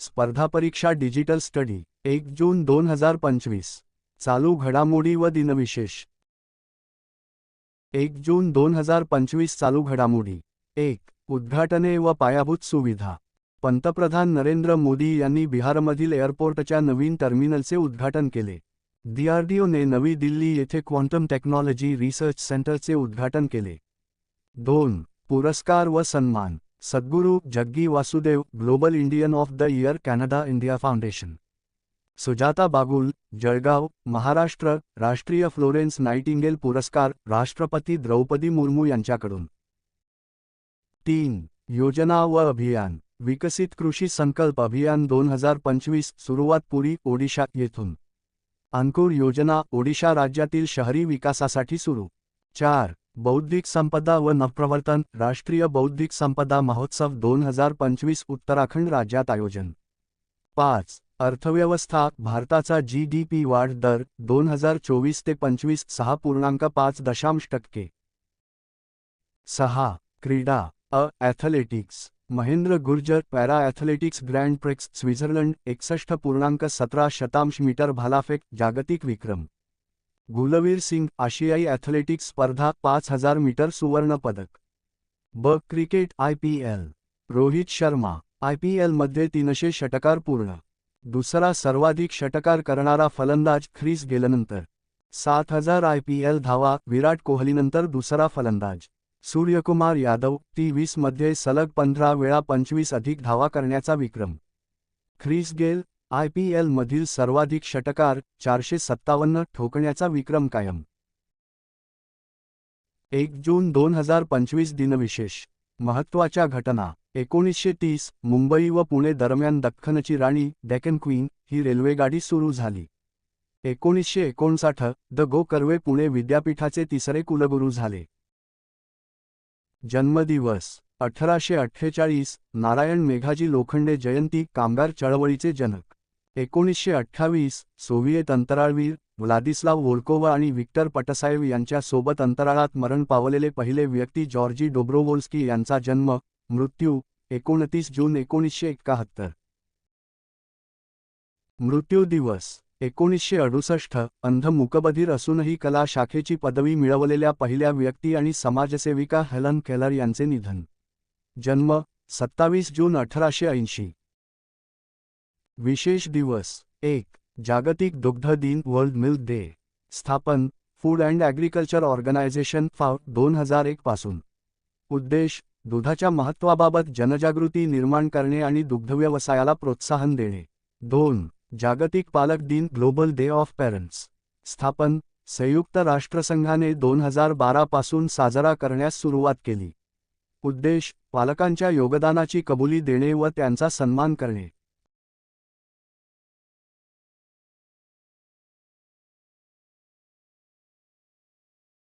स्पर्धा परीक्षा digital study एक जून दोन हजार पंचवीस. चालू घडामोडी व दिनविशेष. एक जून दोन हजार पंचवीस चालू घडामोडी. एक उद्घाटने व पायाभूत सुविधा. पंतप्रधान नरेंद्र मोदी यांनी बिहारमधील एअरपोर्टच्या नवीन टर्मिनलचे उद्घाटन केले. डीआरडीओने नवी दिल्ली येथे क्वांटम टेक्नॉलॉजी रिसर्च सेंटरचे उद्घाटन केले. दोन पुरस्कार व सन्मान. Sadhguru Jaggi Vasudev global Indian of the year Canada India foundation. Sujata Bagul Jalgaon Maharashtra राष्ट्रीय फ्लोरेन्स नाइटिंगेल पुरस्कार राष्ट्रपती द्रौपदी मुर्मू यांच्याकडून. तीन योजना व अभियान विकसित कृषी संकल्प अभियान दोन हजार पंचवीस सुरुवात पुरी ओडिशा येथून. अंकुर योजना ओडिशा राज्यातील शहरी विकासासाठी सुरू. चार बौद्धिक संपदा व नवप्रवर्तन राष्ट्रीय बौद्धिक संपदा महोत्सव दोन हजार पंचवीस उत्तराखंड राज्यात आयोजन. पाच अर्थव्यवस्था भारताचा जी डी पी वाढ दर दोन हजार चोवीस ते पंचवीस सहा पूर्णांक पाच दशांश टक्के. सहा क्रीडा अ athletics Mahendra Gurjar para athletics grand prix Switzerland एकसष्ट पूर्णांक सतरा शतांश मीटर भालाफेक जागतिक विक्रम. गुलवीर सिंग आशियाई ॲथलेटिक्स स्पर्धा पाच हजार मीटर सुवर्ण पदक ब cricket I P L Rohit Sharma I P एलमध्ये तीनशे षटकार पूर्ण. दुसरा सर्वाधिक षटकार करणारा फलंदाज ख्रिस गेल्यानंतर सात हजार आय पी एल धावा विराट कोहलीनंतर दुसरा फलंदाज. सूर्यकुमार यादव टी वीसमध्ये सलग पंधरा वेळा पंचवीस अधिक धावा करण्याचा विक्रम. ख्रिस गेल आय पी एलमधील सर्वाधिक षटकार चारशे सत्तावन्न ठोकण्याचा विक्रम कायम. एक जून दोन हजार पंचवीस दिनविशेष. महत्त्वाच्या घटना. एकोणीसशे तीस मुंबई व पुणे दरम्यान दख्खनची राणी डेकन क्वीन ही रेल्वेगाडी सुरू झाली. एकोणीसशे एकोणसाठ द गो कर्वे पुणे विद्यापीठाचे तिसरे कुलगुरू झाले. जन्मदिवस. अठराशे अठ्ठेचाळीस नारायण मेघाजी लोखंडे जयंती कामगार चळवळीचे जनक. एकोणीसशे अठ्ठावीस सोव्हिएत अंतराळवीर व्लादिस्लाव वोल्कोवा आणि विक्टर पटसायव यांच्यासोबत अंतराळात मरण पावलेले पहिले व्यक्ती जॉर्जी डोब्रोवोल्स्की यांचा जन्म मृत्यू एकोणतीस जून एकोणीसशे एकाहत्तर. मृत्यू दिवस एकोणीसशे अडुसष्ट अंध मुकबधीर असूनही कला शाखेची पदवी मिळवलेल्या पहिल्या व्यक्ती आणि समाजसेविका हेलन केलर यांचे निधन. जन्म सत्तावीस जून अठराशे ऐंशी. विशेष दिवस एक जागतिक दुग्ध दिन वर्ल्ड मिल्क डे स्थापन food and agriculture organisation FAO दोन हजार एक पासून. उद्देश दुधाच्या महत्त्वाबाबत जनजागृती निर्माण करणे आणि दुग्धव्यवसायाला प्रोत्साहन देणे. दोन जागतिक पालक दिन ग्लोबल डे ऑफ पेरेंट्स. स्थापन संयुक्त राष्ट्रसंघाने दोन हजार बारा पासून साजरा करण्यास सुरुवात केली. उद्देश पालकांच्या योगदानाची कबुली देणे व त्यांचा सन्मान करणे.